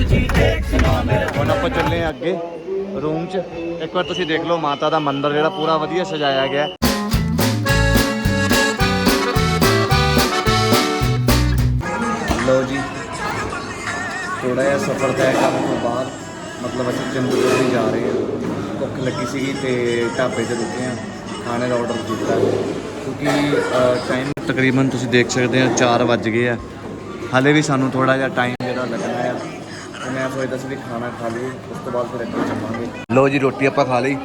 ਹੁਣ ਆਪਾਂ ਚੱਲੇ ਹਾਂ ਅੱਗੇ ਰੂਮ 'ਚ। ਇੱਕ ਵਾਰ ਤੁਸੀਂ ਦੇਖ ਲਓ, ਮਾਤਾ ਦਾ ਮੰਦਿਰ ਜਿਹੜਾ ਪੂਰਾ ਵਧੀਆ ਸਜਾਇਆ ਗਿਆ ਹੈ। ਲਓ ਜੀ ਥੋੜਾ ਜਿਹਾ ਸਫ਼ਰ ਤੈਅ ਕਰਨ ਤੋਂ ਬਾਅਦ, ਮਤਲਬ ਅਸੀਂ ਚੰਦੂਪੁਰ ਜਾ ਰਹੇ ਹਾਂ। ਭੁੱਖ ਲੱਗੀ ਸੀਗੀ ਤੇ ਢਾਬੇ ਤੇ ਰੁਕੇ ਹਾਂ। ਖਾਣੇ ਦਾ ਆਰਡਰ ਕੀਤਾ ਕਿਉਂਕਿ ਟਾਈਮ ਤਕਰੀਬਨ ਤੁਸੀਂ ਦੇਖ ਸਕਦੇ ਹੋ 4 ਵੱਜ ਗਏ ਆ। ਹਾਲੇ ਵੀ ਸਾਨੂੰ ਥੋੜਾ ਜਿਹਾ ਟਾਈਮ ਜਿਹੜਾ ਲੱਗਣਾ ਆ ਤੇ ਮੈਂ ਸੋਚਦਾ ਸੀ ਵੀ ਖਾਣਾ ਖਾ ਲਈਏ, ਉਸ ਤੋਂ ਬਾਅਦ ਫਿਰ ਅੱਗੇ ਚੱਲਾਂਗੇ। ਲਓ ਜੀ, ਰੋਟੀ ਆਪਾਂ ਖਾ ਲਈ।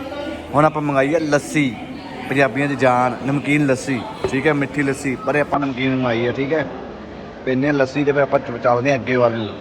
ਹੁਣ ਆਪਾਂ ਮੰਗਾਈ ਹੈ ਲੱਸੀ। ਪੰਜਾਬੀਆਂ ਦੀ ਜਾਨ, ਨਮਕੀਨ ਲੱਸੀ। ਠੀਕ ਹੈ, ਮਿੱਠੀ ਲੱਸੀ। ਪਰ ਇਹ ਆਪਾਂ ਨਮਕੀਨ ਮੰਗਾਈ ਹੈ ਠੀਕ ਹੈ? ਪੀਨੇ ਹਾਂ ਲੱਸੀ ਤੇ ਫਿਰ ਆਪਾਂ ਚ- ਚੱਲਦੇ ਹਾਂ ਅੱਗੇ ਵੱਲ।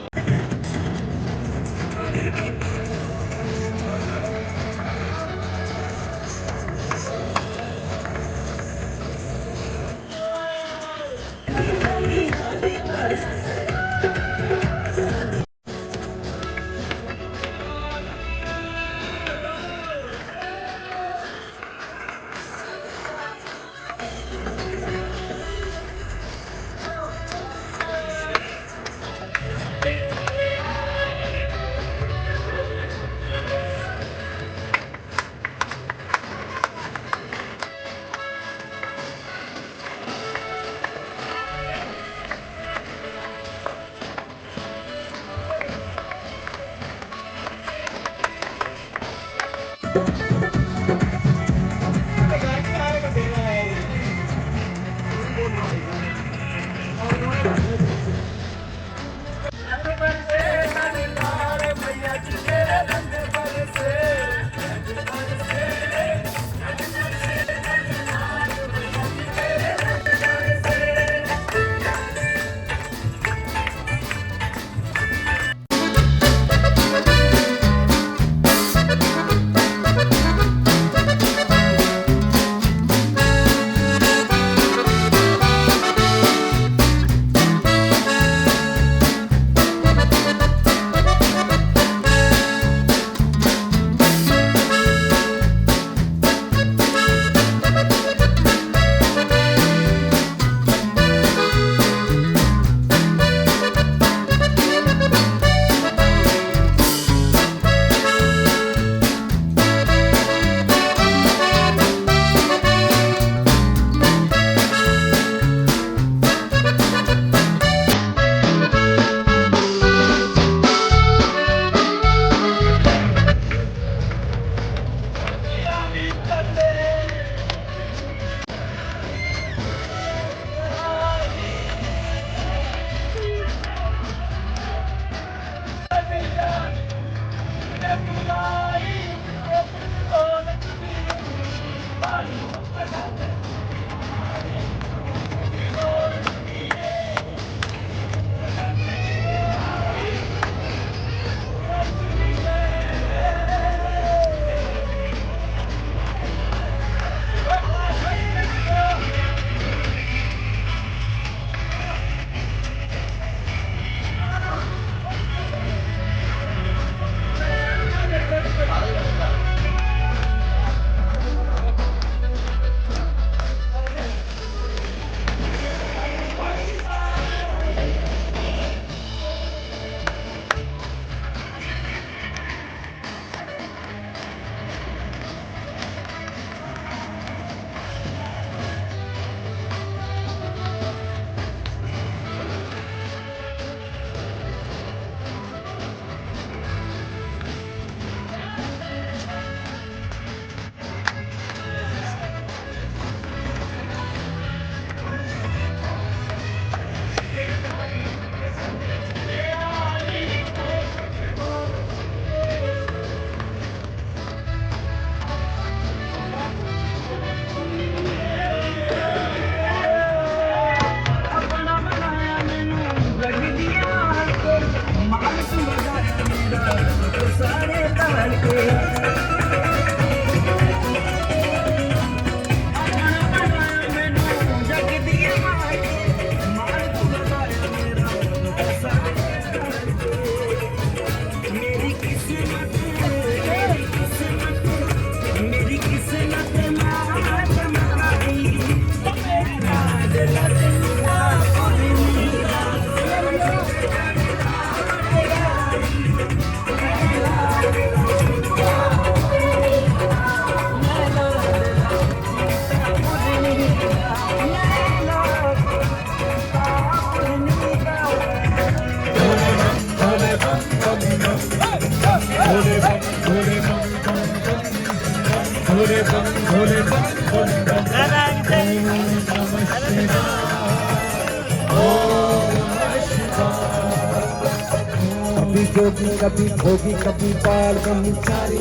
जोगी कभी भोगी कभी बाल ब्रह्मचारी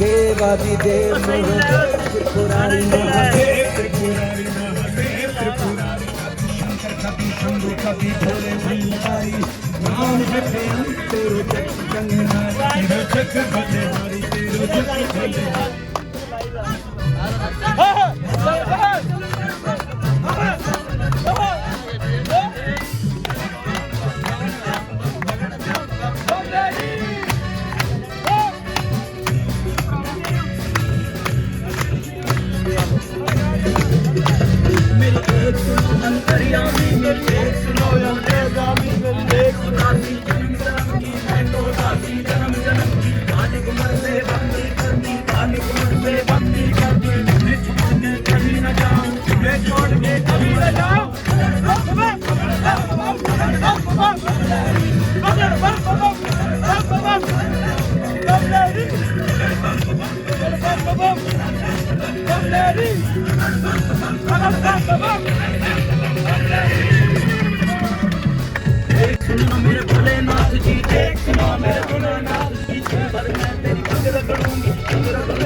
देवादि देव महादेव त्रिपुरारी महादेव त्रिपुरारी महादेव त्रिपुरारी कभी शंकर कभी शंभु कभी भोले भंडारी नाम जपे हम तेरो जग गंगनारी तेरो जग बलिहारी तेरो जग बलिहारी babam, Kamleri. Kanattan babam, Kamleri. ਸੁਣੋ ਮੇਰੇ ਭੋਲੇ ਨਾਥ ਜੀ ਦੇਖ ਸੁਣੋ ਮੇਰੇ ਭੋਲੇ ਨਾਥ ਜੀ ਤੇ ਬਰਨਾ ਤੇਰੀ ਪੰਗ ਰਗੜੂੰਗੀ ਪੰਗ ਰਗੜੂੰਗੀ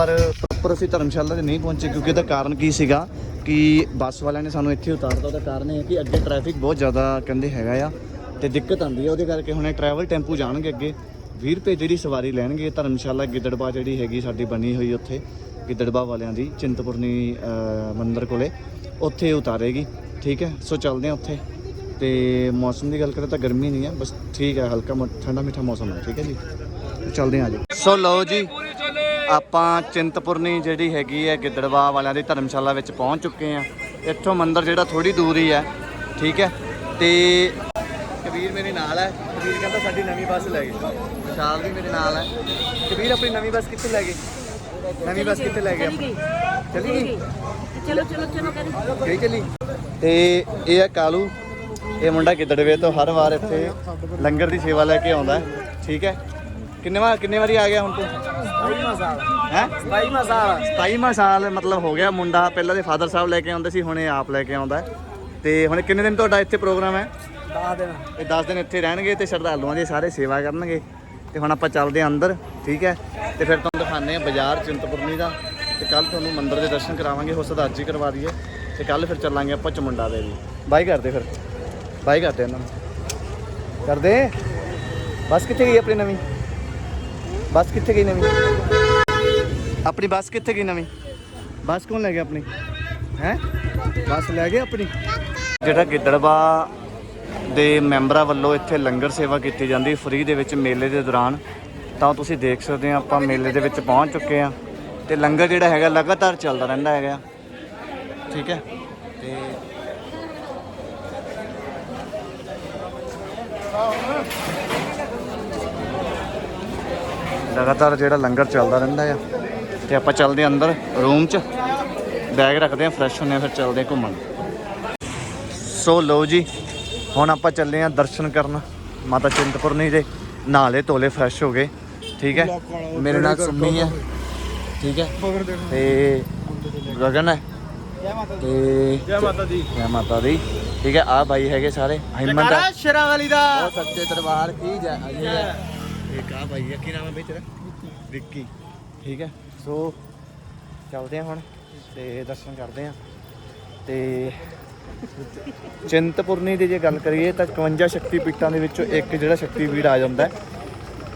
ਪਰ ਪ੍ਰੋਪਰ ਅਸੀਂ ਧਰਮਸ਼ਾਲਾ 'ਤੇ ਨਹੀਂ ਪਹੁੰਚੇ ਕਿਉਂਕਿ ਇਹਦਾ ਕਾਰਨ ਕੀ ਸੀਗਾ ਕਿ ਬੱਸ ਵਾਲਿਆਂ ਨੇ ਸਾਨੂੰ ਇੱਥੇ ਉਤਾਰਤਾ। ਉਹਦਾ ਕਾਰਨ ਇਹ ਹੈ ਕਿ ਅੱਗੇ ਟ੍ਰੈਫਿਕ ਬਹੁਤ ਜ਼ਿਆਦਾ ਕਹਿੰਦੇ ਹੈਗਾ ਆ ਤੇ ਦਿੱਕਤ ਆਉਂਦੀ ਹੈ ਉਹਦੇ ਕਰਕੇ ਹੁਣ ਇਹ ਟਰੈਵਲ ਟੈਂਪੂ ਜਾਣਗੇ ਅੱਗੇ। 20 ਰੁਪਏ ਜਿਹੜੀ ਸਵਾਰੀ ਲੈਣਗੇ। ਧਰਮਸ਼ਾਲਾ ਗਿੱਦੜਬਾ ਜਿਹੜੀ ਹੈਗੀ ਸਾਡੀ ਬਣੀ ਹੋਈ ਉੱਥੇ ਗਿੱਦੜਬਾ ਵਾਲਿਆਂ ਦੀ, ਚਿੰਤਪੁਰਨੀ ਮੰਦਰ ਮੰਦਿਰ ਕੋਲੇ। ਉੱਥੇ ਉਤਾਰੇਗੀ। ਠੀਕ ਹੈ? ਸੋ ਚੱਲਦੇ ਹਾਂ ਉੱਥੇ। ਤੇ ਮੌਸਮ ਦੀ ਗੱਲ ਕਰਾਂ ਤਾਂ ਗਰਮੀ ਨਹੀਂ ਹੈ ਬਸ ਠੀਕ ਹੈ, ਹਲਕਾ ਮੋ- ਠੰਡਾ ਮਿੱਠਾ ਮੌਸਮ ਹੈ। ਠੀਕ ਹੈ ਜੀ? ਚੱਲਦੇ ਹਾਂ ਜੀ ਸੋ ਲਓ ਜੀ ਆਪਾਂ ਚਿੰਤਪੁਰਨੀ ਜਿਹੜੀ ਹੈਗੀ ਹੈ ਗਿੱਦੜਵਾ ਵਾਲਿਆਂ ਦੀ ਧਰਮਸ਼ਾਲਾ ਵਿੱਚ ਪਹੁੰਚ ਚੁੱਕੇ ਆ ਇੱਥੋਂ ਮੰਦਰ ਜਿਹੜਾ ਥੋੜੀ ਦੂਰ ਹੀ ਹੈ ਠੀਕ ਹੈ? ਤੇ ਕਬੀਰ ਮੇਰੇ ਨਾਲ ਹੈ। ਕਬੀਰ ਕਹਿੰਦਾ ਸਾਡੀ ਨਵੀਂ ਬੱਸ ਲੈ ਗਏ। ਵਿਸ਼ਾਲ ਵੀ ਮੇਰੇ ਨਾਲ ਹੈ। ਕਬੀਰ ਆਪਣੀ ਨਵੀਂ ਬੱਸ ਕਿੱਥੇ ਲੈ ਗਏ? ਨਵੀਂ ਬੱਸ ਕਿੱਥੇ ਲੈ ਗਏ ਆਪਾਂ? ਚਲੀ ਗਈ। ਚਲੋ ਚਲੋ ਚਲੋ ਕਰੀ। ਗਈ ਚਲੀ? ਤੇ ਇਹ ਹੈ ਕਾਲੂ। ਇਹ ਮੁੰਡਾ ਗਿੱਦੜਵੇ ਤੋਂ ਹਰ ਵਾਰ ਇੱਥੇ ਲੰਗਰ ਦੀ ਸੇਵਾ ਲੈ ਕੇ ਆਉਂਦਾ ਠੀਕ ਹੈ? ਕਿੰਨੇ ਵਾਰ ਕਿੰਨੇ ਵਾਰੀ ਆ ਗਿਆ ਹੁਣ ਤੂੰ? ਹੈ? 22 ਸਾਲ 27 ਸਾਲ ਮਤਲਬ ਹੋ ਗਿਆ ਮੁੰਡਾ। ਪਹਿਲਾਂ ਦੇ ਫਾਦਰ ਸਾਹਿਬ ਲੈ ਕੇ ਆਉਂਦੇ ਸੀ ਹੁਣ ਇਹ ਆਪ ਲੈ ਕੇ ਆਉਂਦਾ। ਤੇ ਹੁਣ ਕਿੰਨੇ ਦਿਨ ਤੁਹਾਡਾ ਇੱਥੇ ਪ੍ਰੋਗਰਾਮ ਹੈ? 10 ਦਿਨ। ਇਹ 10 ਦਿਨ ਇੱਥੇ ਰਹਿਣਗੇ ਤੇ ਸ਼ਰਧਾਲੂਆਂ ਦੀ ਸਾਰੇ ਸੇਵਾ ਕਰਨਗੇ। ਤੇ ਹੁਣ ਆਪਾਂ ਚੱਲਦੇ ਹਾਂ ਅੰਦਰ ਠੀਕ ਹੈ? ਤੇ ਫਿਰ ਤੁਹਾਨੂੰ ਦਿਖਾਉਂਦੇ ਹਾਂ ਬਾਜ਼ਾਰ ਚਿੰਤਪੁਰਨੀ ਦਾ। ਤੇ ਕੱਲ ਤੁਹਾਨੂੰ ਮੰਦਿਰ ਦੇ ਦਰਸ਼ਨ ਕਰਾਵਾਂਗੇ ਹੋ ਸਕਦਾ ਅੱਜ ਹੀ ਕਰਵਾ ਦਈਏ। ਤੇ ਕੱਲ ਫਿਰ ਚੱਲਾਂਗੇ ਆਪਾਂ ਚਮੁੰਡਾ ਦੇ ਵੀ ਬਾਈ ਕਰਦੇ ਫਿਰ। ਬਾਈ ਕਰਦੇ ਇਹਨਾਂ ਨੂੰ। ਕਰਦੇ? ਬੱਸ ਕਿੱਥੇ ਗਈ ਆਪਣੀ ਨਵੀਂ? ਬੱਸ ਕਿੱਥੇ ਗਈ ਨਵੀਂ? ਆਪਣੀ ਬੱਸ ਕਿੱਥੇ ਗਈ ਨਵੀਂ? ਬੱਸ ਕੌਣ ਲੈ ਗਿਆ ਆਪਣੀ? ਹੈ? ਬੱਸ ਲੈ ਗਏ ਆਪਣੀ? ਜਿਹੜਾ ਗਿੱਦੜਵਾ ਦੇ ਮੈਂਬਰਾਂ ਵੱਲੋਂ ਇੱਥੇ ਲੰਗਰ ਸੇਵਾ ਕੀਤੀ ਜਾਂਦੀ, ਫ੍ਰੀ ਦੇ ਵਿੱਚ ਮੇਲੇ ਦੇ ਦੌਰਾਨ, ਤਾਂ ਤੁਸੀਂ ਦੇਖ ਸਕਦੇ ਆ, ਆਪਾਂ ਮੇਲੇ ਦੇ ਵਿੱਚ ਪਹੁੰਚ ਚੁੱਕੇ ਆ ਤੇ ਲੰਗਰ ਜਿਹੜਾ ਹੈਗਾ ਲਗਾਤਾਰ ਚੱਲਦਾ ਰਹਿੰਦਾ ਹੈਗਾ। ਠੀਕ ਹੈ? ਤੇ ਲਗਾਤਾਰ ਜਿਹੜਾ ਲੰਗਰ ਚੱਲਦਾ ਰਹਿੰਦਾ ਆ ਤੇ ਆਪਾਂ ਚੱਲਦੇ ਅੰਦਰ ਰੂਮ 'ਚ। ਬੈਗ ਰੱਖਦੇ ਆ ਫਰੈਸ਼ ਹੁੰਨੇ ਆ ਫਿਰ ਚੱਲਦੇ ਆ ਘੁੰਮਣ। ਸੋ ਲਓ ਜੀ ਹੁਣ ਆਪਾਂ ਚੱਲੇ ਆ ਦਰਸ਼ਨ ਕਰਨ। ਮਾਤਾ ਚਿੰਤਪੁਰਨੀ ਦੇ ਨਾਲੇ ਤੋਲੇ ਫਰੈਸ਼ ਹੋ ਗਏ ਠੀਕ ਹੈ? ਮੇਰੇ ਨਾਲ ਸੁਮੀ ਹੈ ਠੀਕ ਹੈ? ਤੇ ਗਗਨ ਹੈ। ਤੇ ਜੈ ਮਾਤਾ ਦੀ। ਜੈ ਮਾਤਾ ਦੀ ਠੀਕ ਹੈ? ਆ ਬਾਈ ਹੈਗੇ ਸਾਰੇ ਹਿੰਮਤ ਹੈ। ਸ਼ੇਰਾਂ ਵਾਲੀ ਦਾ। ਉਹ ਸੱਚੇ ਦਰਬਾਰ ਕੀ ਜੈ ਇੱਕ ਆ ਬਾਈ ਹੈ ਕੀ ਨਾਮ ਹੈ ਬਈ ਤੇਰਾ? ਵਿੱਕੀ। ਠੀਕ ਹੈ? ਸੋ ਚੱਲਦੇ ਆ ਹੁਣ ਤੇ ਦਰਸ਼ਨ ਕਰਦੇ ਆ ਤੇ ਚਿੰਤਪੁਰਨੀ ਦੀ ਜੇ ਗੱਲ ਕਰੀਏ ਤਾਂ 51 ਸ਼ਕਤੀ ਪੀਠਾਂ ਦੇ ਵਿੱਚੋਂ ਇੱਕ ਜਿਹੜਾ ਸ਼ਕਤੀ ਪੀਠ ਆ ਜਾਂਦਾ ਹੈ।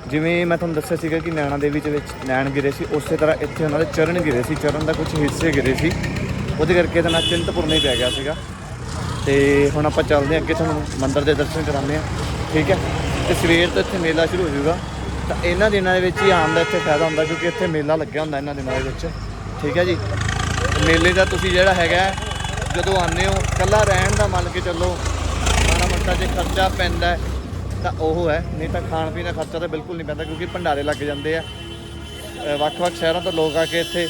ਜਿਵੇਂ ਮੈਂ ਤੁਹਾਨੂੰ ਦੱਸਿਆ ਸੀਗਾ ਕਿ ਨੈਣਾ ਦੇਵੀ ਦੇ ਵਿੱਚ ਨੈਣ ਗਿਰੇ ਸੀ, ਉਸੇ ਤਰ੍ਹਾਂ ਇੱਥੇ ਉਹਨਾਂ ਦੇ ਚਰਨ ਗਿਰੇ ਸੀ, ਚਰਨ ਦਾ ਕੁਝ ਹਿੱਸੇ ਗਿਰੇ ਸੀ। ਉਹਦੇ ਕਰਕੇ ਇਹਦਾ ਨਾਂ ਚਿੰਤਪੁਰਨੀ ਪੈ ਗਿਆ ਸੀਗਾ। ਤੇ ਹੁਣ ਆਪਾਂ ਚੱਲਦੇ ਹਾਂ ਅੱਗੇ ਤੁਹਾਨੂੰ ਮੰਦਿਰ ਦੇ ਦਰਸ਼ਨ ਕਰਾਉਂਦੇ ਹਾਂ। ਠੀਕ ਹੈ? ਤੇ ਸਵੇਰ ਤੋਂ ਇੱਥੇ ਮੇਲਾ ਸ਼ੁਰੂ ਹੋ ਜਾਊਗਾ। ਤਾਂ ਇਹਨਾਂ ਦਿਨਾਂ ਦੇ ਵਿੱਚ ਹੀ ਆਉਣ ਦਾ ਇੱਥੇ ਫਾਇਦਾ ਹੁੰਦਾ ਕਿਉਂਕਿ ਇੱਥੇ ਮੇਲਾ ਲੱਗਿਆ ਹੁੰਦਾ ਇਹਨਾਂ ਦਿਨਾਂ ਦੇ ਵਿੱਚ। ਠੀਕ ਹੈ ਜੀ? ਮੇਲੇ ਦਾ ਤੁਸੀਂ ਜਿਹੜਾ ਹੈਗਾ, ਜਦੋਂ ਆਉਂਦੇ ਹੋ, ਇਕੱਲਾ ਰਹਿਣ ਦਾ ਮੰਨ ਕੇ ਚੱਲੋ, ਮਾੜਾ ਮੋਟਾ ਜੇ ਖਰਚਾ ਪੈਂਦਾ ਤਾਂ ਉਹ ਹੈ। ਨਹੀਂ ਤਾਂ ਖਾਣ ਪੀਣ ਦਾ ਖਰਚਾ ਤਾਂ ਬਿਲਕੁਲ ਨਹੀਂ ਪੈਂਦਾ ਕਿਉਂਕਿ ਭੰਡਾਰੇ ਲੱਗ ਜਾਂਦੇ ਆ। ਵੱਖ-ਵੱਖ ਸ਼ਹਿਰਾਂ ਤੋਂ ਲੋਕ ਆ ਕੇ ਇੱਥੇ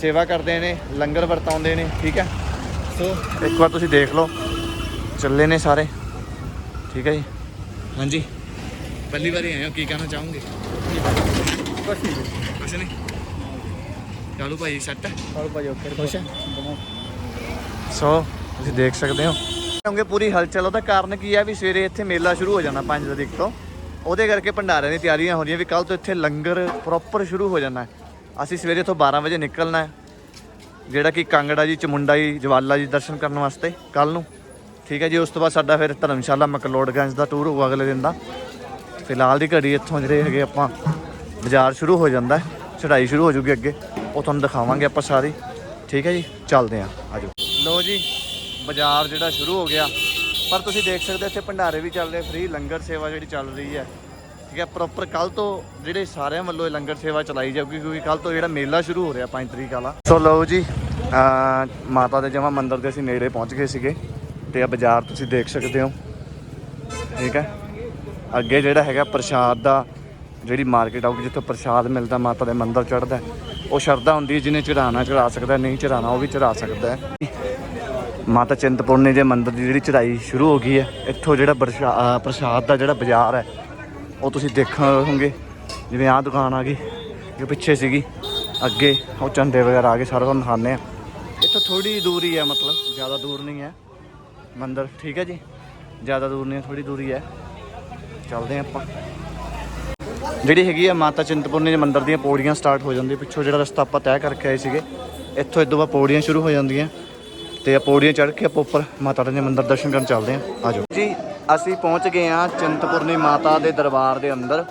ਸੇਵਾ ਕਰਦੇ ਨੇ, ਲੰਗਰ ਵਰਤਾਉਂਦੇ ਨੇ, ਠੀਕ ਹੈ? ਸੋ ਇੱਕ ਵਾਰ ਤੁਸੀਂ ਦੇਖ ਲਓ। ਚੱਲੇ ਨੇ ਸਾਰੇ। ਠੀਕ ਹੈ ਜੀ? ਹਾਂਜੀ। ਪਹਿਲੀ ਵਾਰੀ ਆਏ ਹੋ ਕੀ ਕਹਿਣਾ ਚਾਹੋਗੇ? ਕੁਛ ਨਹੀਂ। ਚਾਲੂ ਭਾਈ ਸੈੱਟ ਹੈ? ਚਲ ਭਾਈ ਓਕੇ ਖੁਸ਼ ਹੈ? ਸੋ ਤੁਸੀਂ ਦੇਖ ਸਕਦੇ ਹੋ। ਕਿਉਂਕਿ ਪੂਰੀ ਹਲਚਲ ਉਹਦਾ ਕਾਰਨ ਕੀ ਹੈ ਵੀ ਸਵੇਰੇ ਇੱਥੇ ਮੇਲਾ ਸ਼ੁਰੂ ਹੋ ਜਾਣਾ 5 ਤਰੀਕ ਤੋਂ। ਉਹਦੇ ਕਰਕੇ ਭੰਡਾਰਿਆਂ ਦੀ ਤਿਆਰੀਆਂ ਹੋ ਰਹੀਆਂ ਵੀ ਕੱਲ ਤੋਂ ਇੱਥੇ ਲੰਗਰ ਪ੍ਰੋਪਰ ਸ਼ੁਰੂ ਹੋ ਜਾਣਾ ਹੈ। ਅਸੀਂ ਸਵੇਰੇ ਤੋਂ 12 ਵਜੇ ਨਿਕਲਣਾ ਹੈ। ਜਿਹੜਾ ਕਿ ਕਾਂਗੜਾ ਜੀ ਚਮੁੰਡਾ ਜੀ ਜਵਾਲਾ ਜੀ ਦਰਸ਼ਨ ਕਰਨ ਵਾਸਤੇ ਕੱਲ ਨੂੰ। ਠੀਕ ਹੈ ਜੀ ਉਸ ਤੋਂ ਬਾਅਦ ਸਾਡਾ ਫਿਰ ਧਰਮਸ਼ਾਲਾ ਮਕਲੋੜਗੰਜ ਦਾ ਟੂਰ ਹੋਊਗਾ ਅਗਲੇ ਦਿਨ ਦਾ। ਫਿਲਹਾਲ ਦੀ ਘੜੀ ਇੱਥੋਂ ਜਿਹੜੇ ਹੈਗੇ ਆਪਾਂ ਬਾਜ਼ਾਰ ਸ਼ੁਰੂ ਹੋ ਜਾਂਦਾ ਹੈ, ਚੜ੍ਹਾਈ ਸ਼ੁਰੂ ਹੋ ਜੂਗੀ ਅੱਗੇ, ਉਹ ਤੁਹਾਨੂੰ ਦਿਖਾਵਾਂਗੇ ਆਪਾਂ ਸਾਰੀ। ਠੀਕ ਹੈ ਜੀ, ਚੱਲਦੇ ਆ ਆਜੋ। ਲੋ ਜੀ, ਬਾਜ਼ਾਰ ਜਿਹੜਾ ਸ਼ੁਰੂ ਹੋ ਗਿਆ। ਪਰ ਤੁਸੀਂ ਦੇਖ ਸਕਦੇ ਇੱਥੇ ਭੰਡਾਰੇ ਵੀ ਚੱਲ ਰਹੇ ਫ੍ਰੀ ਲੰਗਰ ਸੇਵਾ ਜਿਹੜੀ ਚੱਲ ਰਹੀ ਹੈ। ਠੀਕ ਹੈ ਪ੍ਰੋਪਰ ਕੱਲ ਤੋਂ ਜਿਹੜੇ ਸਾਰਿਆਂ ਵੱਲੋਂ ਇਹ ਲੰਗਰ ਸੇਵਾ ਚਲਾਈ ਜਾਊਗੀ, ਕਿਉਂਕਿ ਕੱਲ ਤੋਂ ਜਿਹੜਾ ਮੇਲਾ ਸ਼ੁਰੂ ਹੋ ਰਿਹਾ 5 ਤਰੀਕ ਵਾਲਾ। ਸੋ ਲਓ ਜੀ ਮਾਤਾ ਦੇ ਜਮਾ ਮੰਦਿਰ ਦੇ ਅਸੀਂ ਨੇੜੇ ਪਹੁੰਚ ਗਏ ਸੀਗੇ, ਤੇ ਆ ਬਾਜ਼ਾਰ ਤੁਸੀਂ ਦੇਖ ਸਕਦੇ ਹੋ। ਠੀਕ ਹੈ ਅੱਗੇ ਜਿਹੜਾ ਹੈਗਾ ਪ੍ਰਸ਼ਾਦ ਦਾ ਜਿਹੜੀ ਮਾਰਕੀਟ ਆਊਗੀ ਜਿੱਥੋਂ ਪ੍ਰਸ਼ਾਦ ਮਿਲਦਾ, ਮਾਤਾ ਦੇ ਮੰਦਿਰ ਚੜ੍ਹਦਾ ਉਹ ਸ਼ਰਧਾ ਹੁੰਦੀ ਜਿਹਨੇ ਚੜਾਣਾ ਚੜਾ ਸਕਦਾ ਨਹੀਂ ਚੜਾਣਾ ਉਹ ਵੀ ਚੜਾ ਸਕਦਾ ਮਾਤਾ ਚਿੰਤਪੁਰਨੀ ਦੇ ਮੰਦਿਰ ਦੀ ਜਿਹੜੀ ਚੜਾਈ ਸ਼ੁਰੂ ਹੋ ਗਈ ਹੈ, ਇੱਥੋਂ ਜਿਹੜਾ ਪ੍ਰਸ਼ਾ- ਪ੍ਰਸ਼ਾਦ ਦਾ ਜਿਹੜਾ ਬਾਜ਼ਾਰ ਹੈ, ਉਹ ਤੁਸੀਂ ਦੇਖੋਗੇ ਜਿਵੇਂ ਆਹ ਦੁਕਾਨ ਆ ਗਈ, ਜੋ ਪਿੱਛੇ ਸੀਗੀ, ਅੱਗੇ ਉਹ ਝੰਡੇ ਵਗੈਰਾ ਆ ਗਏ, ਸਾਰਾ ਤੁਹਾਨੂੰ ਦਿਖਾਉਂਦੇ ਆ ਇੱਥੋਂ ਥੋੜੀ ਦੂਰੀ ਹੈ, ਮਤਲਬ ਜ਼ਿਆਦਾ ਦੂਰ ਨਹੀਂ ਹੈ। ਮੰਦਿਰ ਠੀਕ ਹੈ ਜੀ, ਜ਼ਿਆਦਾ ਦੂਰ ਨਹੀਂ ਥੋੜੀ ਦੂਰੀ ਹੈ। ਚੱਲਦੇ ਹਾਂ ਆਪਾਂ। ਜਿਹੜੀ ਹੈਗੀ ਆ ਮਾਤਾ ਚਿੰਤਪੁਰਨੀ ਦੇ ਮੰਦਿਰ ਦੀਆਂ ਪੌੜੀਆਂ ਸਟਾਰਟ ਹੋ ਜਾਂਦੀਆਂ। ਪਿੱਛੋਂ ਜਿਹੜਾ ਰਸਤਾ ਆਪਾਂ ਤੈਅ ਕਰਕੇ ਆਏ ਸੀਗੇ, ਇੱਥੋਂ ਇਦੋਂ ਬਾਅਦ ਪੌੜੀਆਂ ਸ਼ੁਰੂ ਹੋ ਜਾਂਦੀਆਂ। ਤੇ ਆ ਪੌੜੀਆਂ ਚੜ੍ਹ ਕੇ ਆਪਾਂ ਉੱਪਰ ਮਾਤਾ ਰਾਣੀ ਦੇ ਮੰਦਿਰ ਦਰਸ਼ਨ ਕਰਨ ਚੱਲਦੇ ਹਾਂ। ਆਜੋ ਜੀ, ਅਸੀਂ ਪਹੁੰਚ ਗਏ ਹਾਂ ਚਿੰਤਪੁਰਨੀ ਮਾਤਾ ਦੇ ਦਰਬਾਰ ਦੇ ਅੰਦਰ।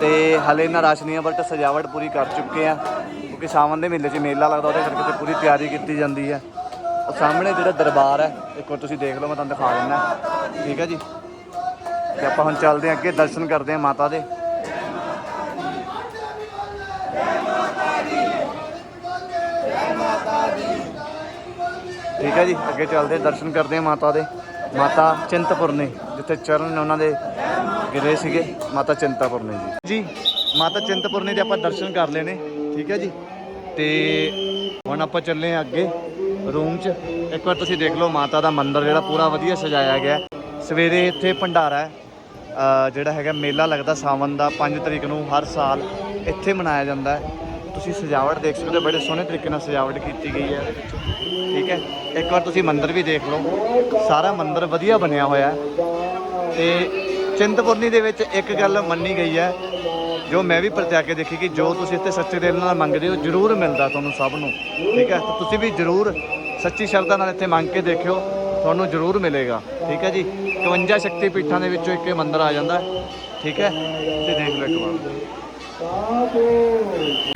ਤੇ ਹਲੇ ਨਾ ਰਸ਼ਨੀਆਂ ਬਟ ਸਜਾਵਟ ਪੂਰੀ ਕਰ ਚੁੱਕੇ ਆ ਕਿਉਂਕਿ ਸਾਵਣ ਦੇ ਮਹੀਨੇ 'ਚ ਮੇਲਾ ਲੱਗਦਾ, ਉਹਦੇ ਕਰਕੇ ਤੇ ਪੂਰੀ ਤਿਆਰੀ ਕੀਤੀ ਜਾਂਦੀ ਹੈ। ਉਹ ਸਾਹਮਣੇ ਜਿਹੜਾ ਦਰਬਾਰ ਹੈ, ਇੱਕ ਵਾਰ ਤੁਸੀਂ ਦੇਖ ਲਓ, ਮੈਂ ਤੁਹਾਨੂੰ ਦਿਖਾ ਦਿੰਦਾ। ਠੀਕ ਹੈ ਜੀ। ਤੇ ਆਪਾਂ ਹੁਣ ਚੱਲਦੇ ਹਾਂ ਅੱਗੇ, ਦਰਸ਼ਨ ਕਰਦੇ ਹਾਂ ਮਾਤਾ ਦੇ। ਠੀਕ ਹੈ ਜੀ, ਅੱਗੇ ਚੱਲਦੇ ਦਰਸ਼ਨ ਕਰਦੇ ਹਾਂ ਮਾਤਾ ਦੇ। ਮਾਤਾ ਚਿੰਤਪੁਰਨੀ ਜਿੱਥੇ ਚਰਨ ਨੇ ਉਹਨਾਂ ਦੇ ਗਿਰੇ ਸੀਗੇ, ਮਾਤਾ ਚਿੰਤਪੁਰਨੀ ਜੀ। ਜੀ, ਮਾਤਾ ਚਿੰਤਪੁਰਨੀ ਦੇ ਆਪਾਂ ਦਰਸ਼ਨ ਕਰ ਲਏ ਨੇ, ਠੀਕ ਹੈ ਜੀ। ਤੇ ਹੁਣ ਆਪਾਂ ਚੱਲੇ ਹਾਂ ਅੱਗੇ, ਰੂਮ 'ਚ। ਇੱਕ ਵਾਰ ਤੁਸੀਂ ਦੇਖ ਲਓ, ਮਾਤਾ ਦਾ ਮੰਦਿਰ ਜਿਹੜਾ ਪੂਰਾ ਵਧੀਆ ਸਜਾਇਆ ਗਿਆ ਸਵੇਰੇ ਇੱਥੇ ਭੰਡਾਰਾ ਹੈ। ਜਿਹੜਾ ਹੈਗਾ ਮੇਲਾ ਲੱਗਦਾ ਸਾਵਨ ਦਾ 5 ਤਰੀਕ ਨੂੰ ਹਰ ਸਾਲ ਇੱਥੇ ਮਨਾਇਆ ਜਾਂਦਾ ਹੈ। ਤੁਸੀਂ ਸਜਾਵਟ ਦੇਖ ਸਕਦੇ ਹੋ, ਬੜੇ ਸੋਹਣੇ ਤਰੀਕੇ ਨਾਲ ਸਜਾਵਟ ਕੀਤੀ ਗਈ ਹੈ। ਇਹਦੇ ਵਿੱਚ ਠੀਕ ਹੈ, ਇੱਕ ਵਾਰ ਤੁਸੀਂ ਮੰਦਿਰ ਵੀ ਦੇਖ ਲਓ। ਸਾਰਾ ਮੰਦਿਰ ਵਧੀਆ ਬਣਿਆ ਹੋਇਆ ਹੈ। ਤੇ ਚਿੰਤਪੁਰਨੀ ਦੇ ਵਿੱਚ ਇੱਕ ਗੱਲ ਮੰਨੀ ਗਈ ਹੈ, ਜੋ ਮੈਂ ਵੀ ਪਰਤਿਆ ਕੇ ਦੇਖੀ ਕਿ ਜੋ ਤੁਸੀਂ ਇੱਥੇ ਸੱਚੇ ਦਿਲ ਨਾਲ ਮੰਗਦੇ ਹੋ, ਜ਼ਰੂਰ ਮਿਲਦਾ ਤੁਹਾਨੂੰ ਸਭ ਨੂੰ। ਠੀਕ ਹੈ ਤੁਸੀਂ ਵੀ ਜ਼ਰੂਰ ਸੱਚੀ ਸ਼ਰਧਾ ਨਾਲ ਇੱਥੇ ਮੰਗ ਕੇ ਦੇਖਿਓ। ਤੁਹਾਨੂੰ ਜ਼ਰੂਰ ਮਿਲੇਗਾ। ਠੀਕ ਹੈ ਜੀ? 51 ਸ਼ਕਤੀ ਪੀਠਾਂ ਦੇ ਵਿੱਚੋਂ ਇੱਕ ਇਹ ਮੰਦਿਰ ਆ ਜਾਂਦਾ ਠੀਕ ਹੈ? ਤੇ ਦੇਖ ਲਓ ਇੱਕ ਵਾਰ।